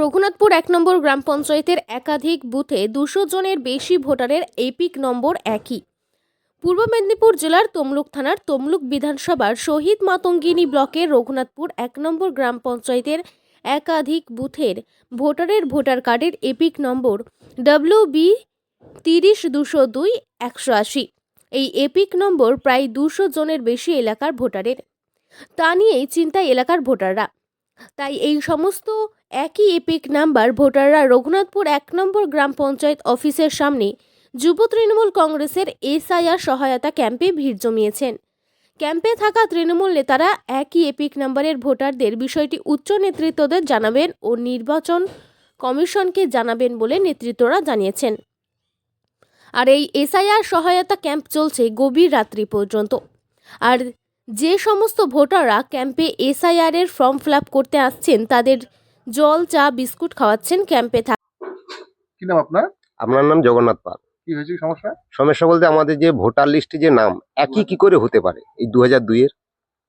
রঘুনাথপুর এক নম্বর গ্রাম পঞ্চায়েতের একাধিক বুথে দুশো জনের বেশি ভোটারের এপিক নম্বর একই। পূর্ব মেদিনীপুর জেলার তমলুক থানার তমলুক বিধানসভার শহীদ মাতঙ্গিনী ব্লকের রঘুনাথপুর এক নম্বর গ্রাম পঞ্চায়েতের একাধিক বুথের ভোটারের ভোটার কার্ডের এপিক নম্বর ডব্লিউ বি তিরিশ দুশো দুই একশো আশি। এই এপিক নম্বর প্রায় দুশো জনের বেশি এলাকার ভোটারের। তা নিয়েই চিন্তায় এলাকার ভোটাররা। তাই এই সমস্ত একই এপিক নাম্বার ভোটাররা রঘুনাথপুর এক নম্বর গ্রাম পঞ্চায়েত অফিসের সামনে যুব তৃণমূল কংগ্রেসের এসআইআর সহায়তা ক্যাম্পে ভিড় জমিয়েছেন। ক্যাম্পে থাকা তৃণমূল নেতারা একই এপিক নাম্বারের ভোটারদের বিষয়টি উচ্চ নেতৃত্বদের জানাবেন ও নির্বাচন কমিশনকে জানাবেন বলে নেতৃত্বরা জানিয়েছেন। আর এই এসআইআর সহায়তা ক্যাম্প চলছে গভীর রাত্রি পর্যন্ত। আর যে সমস্ত ভোটাররা ক্যাম্পে এসআইআর এর ফর্ম ফিল করতে আসছেন তাদের জল চা বিস্কুট খাওয়াচ্ছেন ক্যাম্পে থাকা কি নাম আপনার? আপনার নাম জগন্নাথ পাল। কি হয়েছে সমস্যা? সমস্যা বলতে আমাদের যে ভোটার লিস্টে যে নাম একই কি করে হতে পারে এই দু হাজার দুইয়ের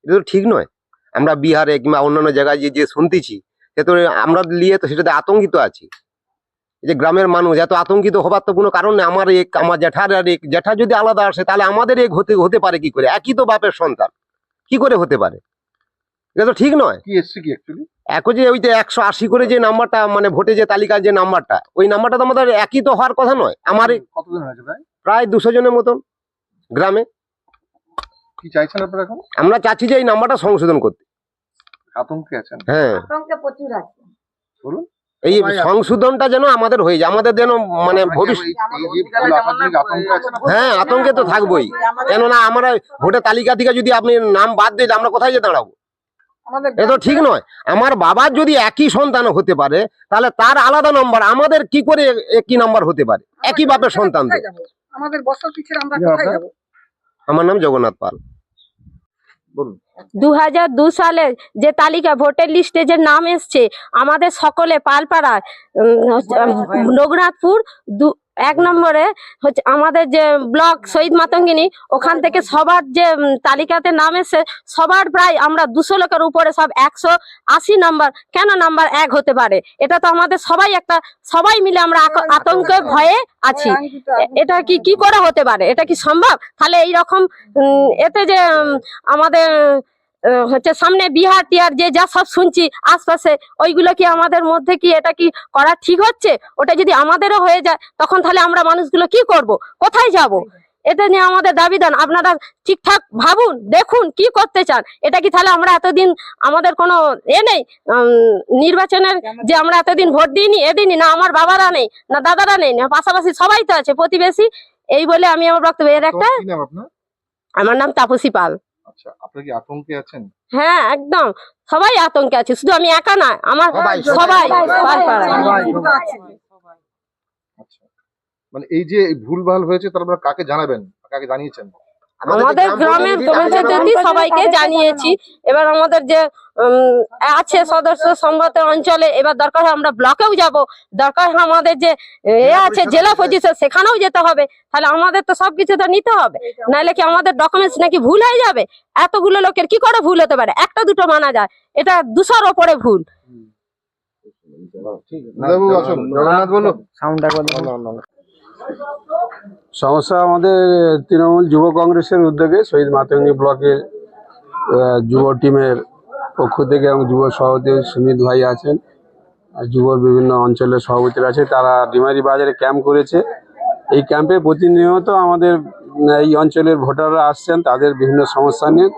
এটা তো ঠিক নয়। আমরা বিহারে কিংবা অন্যান্য জায়গায় যে যে শুনতেছি সে তো আমরা নিয়ে তো সেটাতে আতঙ্কিত আছি। এই যে গ্রামের মানুষ এত আতঙ্কিত হবার তো কোনো কারণ নেই। আমার এক আমার জ্যাঠার আর এক জ্যাঠা যদি আলাদা আসে তাহলে আমাদের এক হতে হতে পারে কি করে? একই তো বাপের সন্তান। কি করে হতে পারে? এটা তো ঠিক নয়। কি এসছে কি অ্যাকচুয়ালি এখন যে ওই যে একশো আশি করে যে নাম্বারটা মানে ভোটে যে তালিকার যে নাম্বারটা ওই নাম্বারটা তো আমাদের একই তো হওয়ার কথা নয়। আমার এই কতদিন হয়েছে ভাই প্রায় দুশো জনের মতন গ্রামে। কি চাইছেন আপনারা এখন? আমরা চাচ্ছি যে এই নাম্বারটা সংশোধন করতে। আতঙ্কে আছেন? হ্যাঁ। আতঙ্কে প্রচুর আছে। বলুন। এই সংশোধনটা যেন আমাদের হয়ে যায় আমাদের যেন মানে ভবিষ্যৎ? হ্যাঁ আতঙ্কে তো থাকবোই। কেননা আমরা ভোটের তালিকা থেকে যদি আপনি নাম বাদ দিয়ে আমরা কোথায় যে দাঁড়াবো? আমাদের এ তো ঠিক নয়। আমার বাবার যদি একই সন্তান হতে পারে তাহলে তার আলাদা নম্বর আমাদের কি করে একই নম্বর হতে পারে? একই বাপের সন্তান? আমাদের বছর পিছিয়ে আমরা কোথায় যাব? আমার নাম জগন্নাথ পাল। বলুন। দু হাজার দু সালে যে তালিকা, ভোটের লিস্টে যে নাম এসছে, আমাদের সকলে পালপাড়া রঘুনাথপুর দু, এক নম্বরে হচ্ছে আমাদের যে ব্লক শহীদ মাতঙ্গিনী, ওখান থেকে সবার যে তালিকাতে নাম এসছে, সবার প্রায় আমরা দুশো লোকের উপরে সব একশো আশি নাম্বার, কেন নাম্বার এক হতে পারে? এটা তো আমাদের সবাই একটা, সবাই মিলে আমরা আতঙ্কে ভয়ে আছি। এটা কি কি করে হতে পারে? এটা কি সম্ভব? তাহলে এইরকম এতে যে আমাদের হচ্ছে সামনে বিহার টিহার যে যা সব শুনছি আশপাশে ওইগুলো কি আমাদের মধ্যে কি এটা কি করা ঠিক হচ্ছে? ওটা যদি আমাদেরও হয়ে যায় তখন তাহলে আমরা মানুষগুলো কি করব? কোথায় যাব? এটা নিয়ে আমাদের দাবি দাবিদান আপনারা ঠিকঠাক ভাবুন দেখুন কি করতে চান। এটা কি তাহলে আমরা এতদিন আমাদের কোনো এ নেই? নির্বাচনের যে আমরা এতদিন ভোট দিইনি এদিনই না আমার বাবারা নেই না দাদারা নেই না পাশাপাশি সবাই তো আছে প্রতিবেশী। এই বলে আমি আমার বক্তব্য এর একটা আমার নাম তাপসী পাল। আচ্ছা আপনারা কি আতঙ্কে আছেন? হ্যাঁ একদম। সবাই আতঙ্কে আছে শুধু আমি একা না আমার সবাই, সবাই। আচ্ছা। মানে এই যে ভুলভাল হয়েছে তারপরে কাকে জানাবেন? কাকে জানিয়েছেন? আমাদের গ্রামের পঞ্চায়েতে সবাইকে জানিয়েছি এবার আমাদের যে উম, আছে সদস্য সম্মত অঞ্চলে এবার দরকার হয় আমরা ব্লকেও যাব দরকার হয় আমাদের যে এ আছে জেলা পজিশন সেখানেও যেতে হবে তাহলে আমাদের তো সবকিছু তো নিতে হবে নাহলে কি আমাদের ডকুমেন্টস নাকি ভুল হয়ে যাবে এতগুলো লোকের কি করে ভুল হতে পারে একটা দুটো মানা যায় এটা দুশোর ওপরে ভুল জগন্নাথ বলো সমস্যা আমাদের তৃণমূল যুব কংগ্রেসের উদ্যোগে শহীদ মাতঙ্গী ব্লকের যুব টিমের পক্ষ থেকে এবং যুব সভাপতি সুমিত ভাই আছেন, আর যুব বিভিন্ন অঞ্চলের সভাপতিরা আছে তারা ডিমারি বাজারে ক্যাম্প করেছে। এই ক্যাম্পে প্রতিনিয়ত আমাদের এই অঞ্চলের ভোটাররা আসছেন, তাদের বিভিন্ন সমস্যা নিয়ে।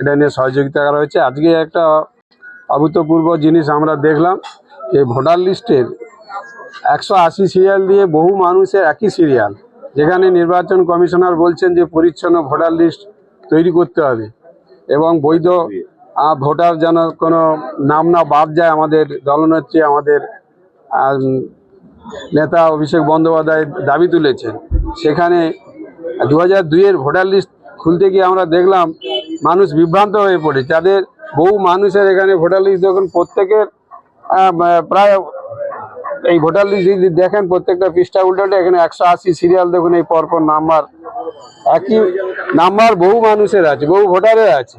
এটা নিয়ে সহযোগিতা করা হয়েছে। আজকে একটা অভূতপূর্ব জিনিস আমরা দেখলাম যে ভোটার লিস্টের একশো আশি সিরিয়াল দিয়ে বহু মানুষের একই সিরিয়াল যেখানে নির্বাচন কমিশনার বলছেন যে পরিচ্ছন্ন ভোটার লিস্ট তৈরি করতে হবে এবং বৈধ ভোটার যেন কোনো নাম না বাদ যায় আমাদের দলনেত্রী, আমাদের নেতা অভিষেক বন্দ্যোপাধ্যায় দাবি তুলেছেন। সেখানে দু হাজার দুইয়ের ভোটার লিস্ট খুলতে গিয়ে আমরা দেখলাম মানুষ বিভ্রান্ত হয়ে পড়ে। যাদের বহু মানুষের এখানে ভোটার লিস্ট যখন প্রত্যেকের প্রায় এই ভোটার লিস্ট যদি দেখেন প্রত্যেকটা পৃষ্ঠা উল্টাটা, এখানে একশো আশি সিরিয়াল দেখুন, এই পরপর নাম্বার একই নাম্বার বহু মানুষের আছে, বহু ভোটারের আছে।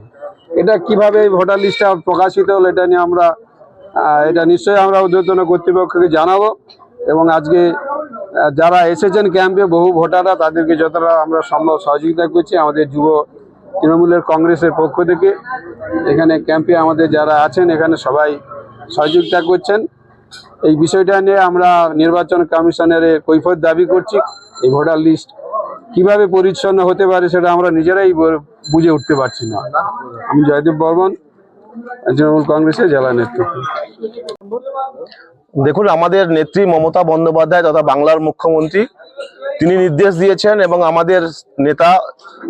এটা কীভাবে এই ভোটার লিস্টটা প্রকাশিত হলো, এটা নিয়ে আমরা এটা নিশ্চয়ই আমরা ঊর্ধ্বতন কর্তৃপক্ষকে জানাব। এবং আজকে যারা এসেছেন ক্যাম্পে, বহু ভোটাররা, তাদেরকে যতটা আমরা সম্ভব সহযোগিতা করছি, আমাদের যুব তৃণমূলের কংগ্রেসের পক্ষ থেকে। এখানে ক্যাম্পে আমাদের যারা আছেন, এখানে সবাই সহযোগিতা করছেন। এই বিষয়টা নিয়ে আমরা নির্বাচন কমিশনের কৈফত দাবি করছি, এই ভোটার লিস্ট কীভাবে পরিচ্ছন্ন হতে পারে সেটা আমরা নিজেরাই বুঝে উঠতে পারছি না। আমি জয়দেব বর্মন, তৃণমূল কংগ্রেসের জেলা নেতৃত্ব। দেখুন, আমাদের নেত্রী মমতা বন্দ্যোপাধ্যায় তথা বাংলার মুখ্যমন্ত্রী, তিনি নির্দেশ দিয়েছেন এবং আমাদের নেতা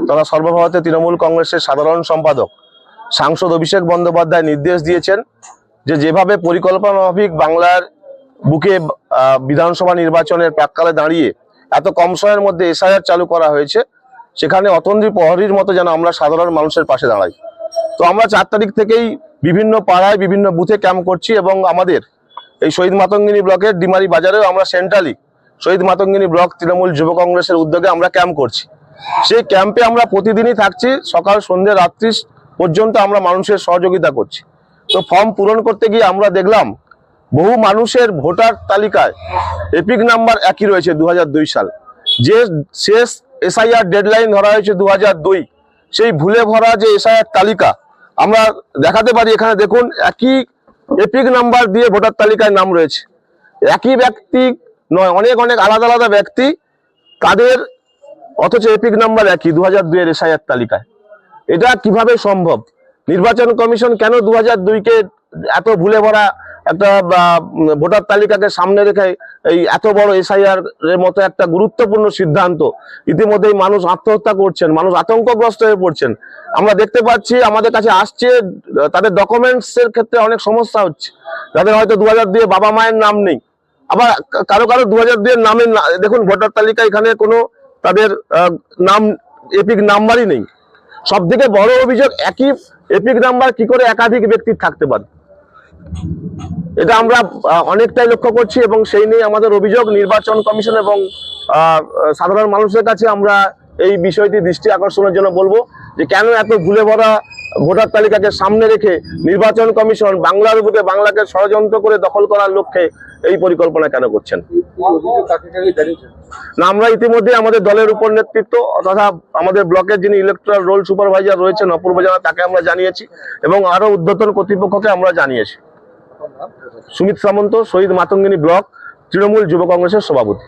তথা সর্বভারতীয় তৃণমূল কংগ্রেসের সাধারণ সম্পাদক, সাংসদ অভিষেক বন্দ্যোপাধ্যায় নির্দেশ দিয়েছেন যে যেভাবে পরিকল্পনা মাফিক বাংলার বুকে বিধানসভা নির্বাচনের প্রাককালে দাঁড়িয়ে এত কম সময়ের মধ্যে এসআইআর চালু করা হয়েছে, সেখানে অতন্দ্রী প্রহরীর মতো যেন আমরা সাধারণ মানুষের পাশে দাঁড়াই। তো আমরা চার তারিখ থেকেই বিভিন্ন পাড়ায়, বিভিন্ন বুথে ক্যাম্প করছি এবং আমাদের এই শহীদ মাতঙ্গিনী ব্লকের ডিমারি বাজারেও আমরা সেন্ট্রালি শহীদ মাতঙ্গিনী ব্লক তৃণমূল যুব কংগ্রেসের উদ্যোগে আমরা ক্যাম্প করছি। সেই ক্যাম্পে আমরা প্রতিদিনই থাকছি, সকাল, সন্ধ্যে, রাত্রি পর্যন্ত আমরা মানুষের সহযোগিতা করছি। তো ফর্ম পূরণ করতে গিয়ে আমরা দেখলাম, বহু মানুষের ভোটার তালিকায় এপিক নাম্বার একই রয়েছে দু হাজার দুই সাল। যে শেষ এসআইআর ডেডলাইন ধরা হয়েছে দুহাজার দুই, সেই ভুলে ভরা যে এসআইআর তালিকা, আমরা দেখাতে পারি এখানে দেখুন, একই এপিক নাম্বার দিয়ে ভোটার তালিকায় নাম রয়েছে। একই ব্যক্তি নয়, অনেক অনেক আলাদা আলাদা ব্যক্তি, তাদের অথচ এপিক নাম্বার একই দু হাজার দুইয়ের এসআইআর তালিকায়। এটা কীভাবে সম্ভব? নির্বাচন কমিশন কেন দু হাজার দুইকে এত ভুলে ভরা একটা ভোটার তালিকাকে সামনে রেখে এই এত বড় এসআইআর এর মতো একটা গুরুত্বপূর্ণ সিদ্ধান্ত? ইতিমধ্যেই মানুষ আত্মহত্যা করছেন, মানুষ আতঙ্কগ্রস্ত হয়ে পড়ছেন। আমরা দেখতে পাচ্ছি, আমাদের কাছে আসছে, তাদের ডকুমেন্টস এর ক্ষেত্রে অনেক সমস্যা হচ্ছে। তাদের হয়তো দু হাজার দুয়ে বাবা মায়ের নাম নেই। আবার কারও কারও দু হাজার দুয়ের নামের না- দেখুন, ভোটার তালিকা এখানে কোনো তাদের নাম, এপিক নাম্বারই নেই। সব থেকে বড় অভিযোগ একই এপিক নাম্বার কি করে একাধিক ব্যক্তির থাকতে পারে? এটা আমরা অনেকটাই লক্ষ্য করছি এবং সেই নিয়ে আমাদের অভিযোগ, নির্বাচন কমিশন এবং সাধারণ মানুষের কাছে আমরা এই বিষয়টি দৃষ্টি আকর্ষণের জন্য বলব যে কেন এত ভুলে ভরা ভোটার তালিকাকে সামনে রেখে নির্বাচন কমিশন বাংলার বুকে বাংলাকে ষড়যন্ত্র করে দখল করার লক্ষ্যে এই পরিকল্পনা কেন করছেন? না, আমরা ইতিমধ্যে আমাদের দলের উপর নেতৃত্ব তথা আমাদের ব্লকের যিনি ইলেকট্রাল রোল সুপারভাইজার রয়েছেন, অপূর্ব জানা, তাকে আমরা জানিয়েছি এবং আরও উদ্যতন কর্তৃপক্ষকে আমরা জানিয়েছি। সুমিত সামন্ত, শহীদ মাতঙ্গিনী ব্লক, তৃণমূল যুব কংগ্রেসের সভাপতি।